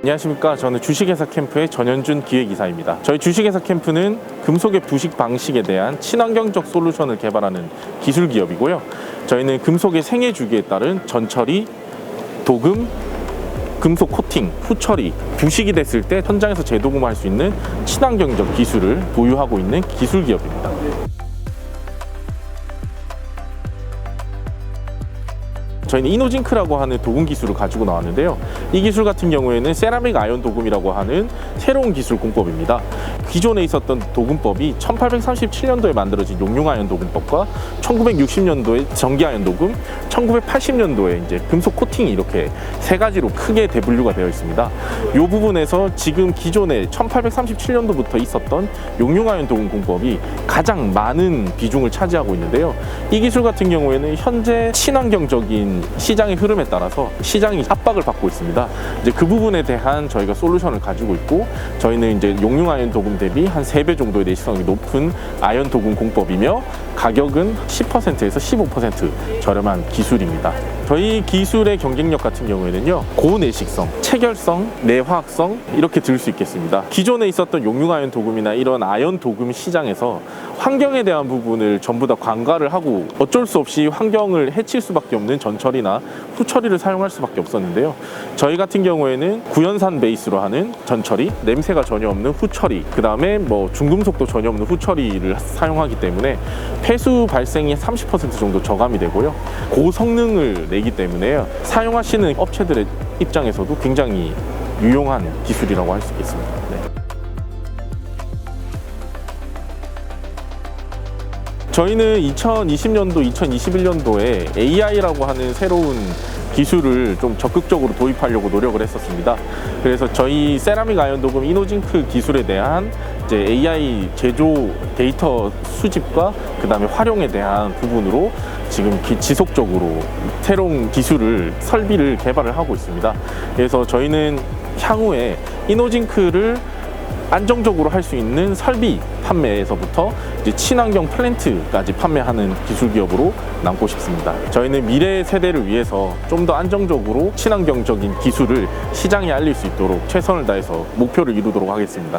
안녕하십니까. 저는 주식회사 캠프의 전현준 기획이사입니다. 저희 주식회사 캠프는 금속의 부식 방식에 대한 친환경적 솔루션을 개발하는 기술 기업이고요. 저희는 금속의 생애 주기에 따른 전처리, 도금, 금속 코팅, 후처리, 부식이 됐을 때 현장에서 재도금할 수 있는 친환경적 기술을 보유하고 있는 기술 기업입니다. 저희는 이노징크라고 하는 도금 기술을 가지고 나왔는데요. 이 기술 같은 경우에는 세라믹 아연 도금이라고 하는 새로운 기술 공법입니다. 기존에 있었던 도금법이 1837년도에 만들어진 용융 아연 도금법과 1960년도에 전기 아연 도금, 1980년도에 이제 금속 코팅이 이렇게 세 가지로 크게 대분류가 되어 있습니다. 이 부분에서 지금 기존에 1837년도부터 있었던 용융 아연 도금 공법이 가장 많은 비중을 차지하고 있는데요. 이 기술 같은 경우에는 현재 친환경적인 시장의 흐름에 따라서 시장이 압박을 받고 있습니다. 이제 그 부분에 대한 저희가 솔루션을 가지고 있고 저희는 이제 용융 아연 도금 대비 한 3배 정도의 내시성이 높은 아연 도금 공법이며 가격은 10%에서 15% 저렴한 기술입니다. 저희 기술의 경쟁력 같은 경우에는요 고내식성, 체결성, 내화학성 이렇게 들 수 있겠습니다. 기존에 있었던 용융 아연 도금이나 이런 아연 도금 시장에서 환경에 대한 부분을 전부 다 관가를 하고 어쩔 수 없이 환경을 해칠 수밖에 없는 전처리나 후처리를 사용할 수밖에 없었는데요. 저희 같은 경우에는 구연산 베이스로 하는 전처리, 냄새가 전혀 없는 후처리, 그 다음에 뭐 중금속도 전혀 없는 후처리를 사용하기 때문에 폐수 발생이 30% 정도 저감이 되고요. 고성능을 내기 때문에요. 사용하시는 업체들의 입장에서도 굉장히 유용한 기술이라고 할 수 있겠습니다. 네. 저희는 2020년도, 2021년도에 AI라고 하는 새로운 기술을 좀 적극적으로 도입하려고 노력을 했었습니다. 그래서 저희 세라믹 아연 도금 이노징크 기술에 대한 이제 AI 제조 데이터 수집과 그다음에 활용에 대한 부분으로 지금 기- 지속적으로 새로운 기술을 설비를 개발을 하고 있습니다. 그래서 저희는 향후에 이노징크를 안정적으로 할 수 있는 설비 판매에서부터 친환경 플랜트까지 판매하는 기술 기업으로 남고 싶습니다. 저희는 미래 세대를 위해서 좀 더 안정적으로 친환경적인 기술을 시장에 알릴 수 있도록 최선을 다해서 목표를 이루도록 하겠습니다.